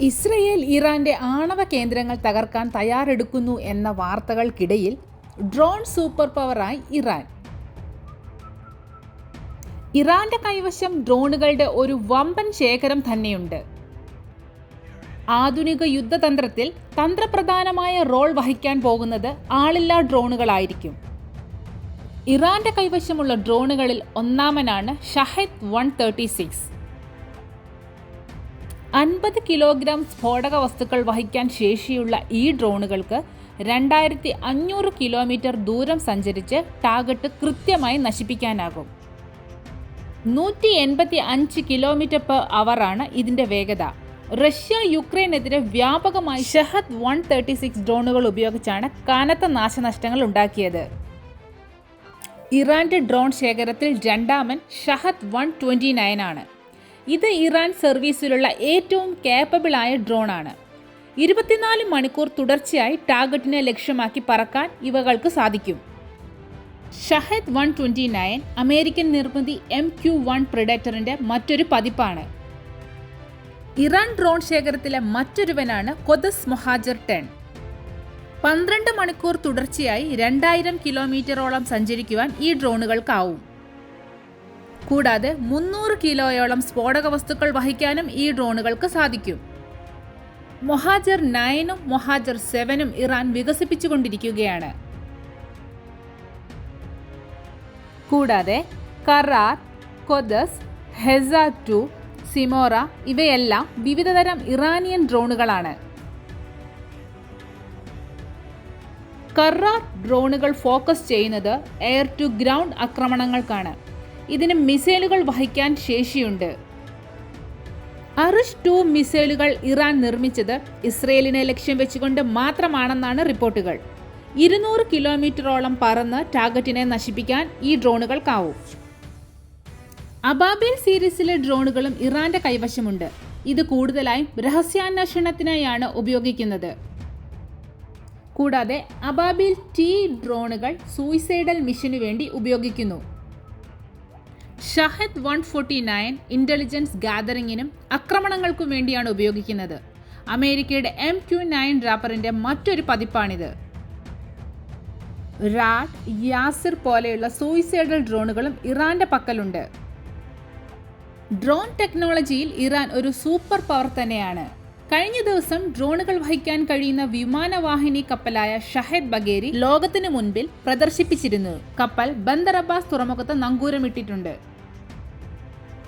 Israel ഇറാന്റെ ആണവ കേന്ദ്രങ്ങൾ തകർക്കാൻ തയ്യാറെടുക്കുന്നു എന്ന വാർത്തകൾക്കിടയിൽ ഡ്രോൺ സൂപ്പർ പവറായി ഇറാൻ. ഇറാന്റെ കൈവശം ഡ്രോണുകളുടെ ഒരു വമ്പൻ ശേഖരം തന്നെയുണ്ട്. ആധുനിക യുദ്ധതന്ത്രത്തിൽ തന്ത്രപ്രധാനമായ റോൾ വഹിക്കാൻ പോകുന്നത് ആളില്ലാ ഡ്രോണുകളായിരിക്കും. ഇറാന്റെ കൈവശമുള്ള ഡ്രോണുകളിൽ ഒന്നാമനാണ് ഷഹദ് വൺ തേർട്ടി സിക്സ്. അൻപത് കിലോഗ്രാം സ്ഫോടക വസ്തുക്കൾ വഹിക്കാൻ ശേഷിയുള്ള ഈ ഡ്രോണുകൾക്ക് രണ്ടായിരത്തി അഞ്ഞൂറ് കിലോമീറ്റർ ദൂരം സഞ്ചരിച്ച് ടാർഗറ്റ് കൃത്യമായി നശിപ്പിക്കാനാകും. നൂറ്റി എൺപത്തി അഞ്ച് കിലോമീറ്റർ പെർ അവറാണ് ഇതിന്റെ വേഗത. റഷ്യ യുക്രൈനെതിരെ വ്യാപകമായി ഷഹദ് വൺ തേർട്ടി സിക്സ് ഡ്രോണുകൾ ഉപയോഗിച്ചാണ് കനത്ത നാശനഷ്ടങ്ങൾ ഉണ്ടാക്കിയത്. ഇറാന്റെ ഡ്രോൺ ശേഖരത്തിൽ രണ്ടാമൻ ഷഹദ് വൺ ട്വന്റി നയൻ ആണ് ഇത് ഇറാൻ സർവീസിലുള്ള ഏറ്റവും കേപ്പബിളായ ഡ്രോണാണ്. ഇരുപത്തിനാല് മണിക്കൂർ തുടർച്ചയായി ടാർഗറ്റിനെ ലക്ഷ്യമാക്കി പറക്കാൻ ഇവകൾക്ക് സാധിക്കും. Shahed one twenty nine American നിർമ്മിതി എം ക്യു വൺ പ്രിഡേറ്ററിന്റെ മറ്റൊരു പതിപ്പാണ്. ഇറാൻ ഡ്രോൺ ശേഖരത്തിലെ മറ്റൊരുവനാണ് കൊദസ് മൊഹാജർ ടെൻ. പന്ത്രണ്ട് മണിക്കൂർ തുടർച്ചയായി രണ്ടായിരം കിലോമീറ്ററോളം സഞ്ചരിക്കുവാൻ ഈ ഡ്രോണുകൾക്കാവും. കൂടാതെ മുന്നൂറ് കിലോയോളം സ്ഫോടക വസ്തുക്കൾ വഹിക്കാനും ഈ ഡ്രോണുകൾക്ക് സാധിക്കും. മൊഹാജർ നയനും മൊഹാജർ സെവനും ഇറാൻ വികസിപ്പിച്ചുകൊണ്ടിരിക്കുകയാണ്. കൂടാതെ കറാർ കൊദസ് ഹെസ ടു സിമോറ ഇവയെല്ലാം വിവിധതരം ഇറാനിയൻ ഡ്രോണുകളാണ്. കറാർ ഡ്രോണുകൾ ഫോക്കസ് ചെയ്യുന്നത് എയർ ടു ഗ്രൗണ്ട് ആക്രമണങ്ങൾക്കാണ്. ഇതിന് മിസൈലുകൾ വഹിക്കാൻ ശേഷിയുണ്ട്. അറിഷ് ടു മിസൈലുകൾ ഇറാൻ നിർമ്മിച്ചത് ഇസ്രയേലിനെ ലക്ഷ്യം വെച്ചുകൊണ്ട് മാത്രമാണെന്നാണ് റിപ്പോർട്ടുകൾ. ഇരുന്നൂറ് കിലോമീറ്ററോളം പറന്ന് ടാർഗറ്റിനെ നശിപ്പിക്കാൻ ഈ ഡ്രോണുകൾക്കാവും. അബാബിൽ സീരീസിലെ ഡ്രോണുകളും ഇറാന്റെ കൈവശമുണ്ട്. ഇത് കൂടുതലായും രഹസ്യാന്വേഷണത്തിനായാണ് ഉപയോഗിക്കുന്നത്. കൂടാതെ അബാബിൽ ടി ഡ്രോണുകൾ സൂയിസൈഡൽ മിഷനു വേണ്ടി ഉപയോഗിക്കുന്നു. Shahed one forty nine intelligence ഗാദറിങ്ങിനും ആക്രമണങ്ങൾക്കും വേണ്ടിയാണ് ഉപയോഗിക്കുന്നത്. അമേരിക്കയുടെ എം ക്യു നയൻ റാപ്പറിന്റെ മറ്റൊരു പതിപ്പാണിത്. റാഡ് യാസിർ പോലെയുള്ള സൂയിസൈഡൽ ഡ്രോണുകളും ഇറാന്റെ പക്കലുണ്ട്. ഡ്രോൺ ടെക്നോളജിയിൽ ഇറാൻ ഒരു സൂപ്പർ പവർ തന്നെയാണ്. കഴിഞ്ഞ ദിവസം ഡ്രോണുകൾ വഹിക്കാൻ കഴിയുന്ന വിമാനവാഹിനി കപ്പലായ ഷഹദ് ബഗേരി ലോകത്തിന് മുൻപിൽ പ്രദർശിപ്പിച്ചിരുന്നു. കപ്പൽ ബന്ദർ അബ്ബാസ് തുറമുഖത്ത് നങ്കൂരമിട്ടിട്ടുണ്ട്.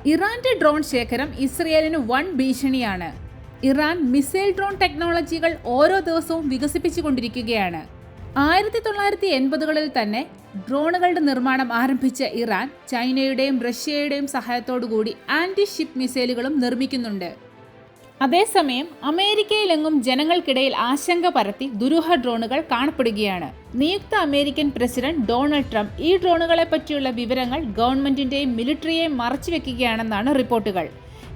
ഇറാന്റെ ഡ്രോൺ ശേഖരം ഇസ്രയേലിന് വൺ ഭീഷണിയാണ്. ഇറാൻ മിസൈൽ ഡ്രോൺ ടെക്നോളജികൾ ഓരോ ദിവസവും വികസിപ്പിച്ചുകൊണ്ടിരിക്കുകയാണ്. ആയിരത്തി തൊള്ളായിരത്തി എൺപതുകളിൽ തന്നെ ഡ്രോണുകളുടെ നിർമ്മാണം ആരംഭിച്ച ഇറാൻ ചൈനയുടെയും റഷ്യയുടെയും സഹായത്തോടുകൂടി ആന്റി ഷിപ്പ് മിസൈലുകളും നിർമ്മിക്കുന്നുണ്ട്. അതേസമയം അമേരിക്കയിലെങ്ങും ജനങ്ങൾക്കിടയിൽ ആശങ്ക പരത്തി ദുരൂഹ ഡ്രോണുകൾ കാണപ്പെടുകയാണ്. നിയുക്ത അമേരിക്കൻ പ്രസിഡന്റ് ഡൊണാൾഡ് ട്രംപ് ഈ ഡ്രോണുകളെ പറ്റിയുള്ള വിവരങ്ങൾ ഗവൺമെന്റിന്റെയും മിലിറ്ററിയെയും മറച്ചുവെക്കുകയാണെന്നാണ് റിപ്പോർട്ടുകൾ.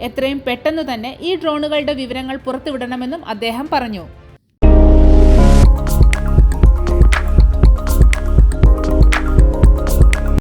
എത്രയും പെട്ടെന്ന് തന്നെ ഈ ഡ്രോണുകളുടെ വിവരങ്ങൾ പുറത്തുവിടണമെന്നും അദ്ദേഹം പറഞ്ഞു.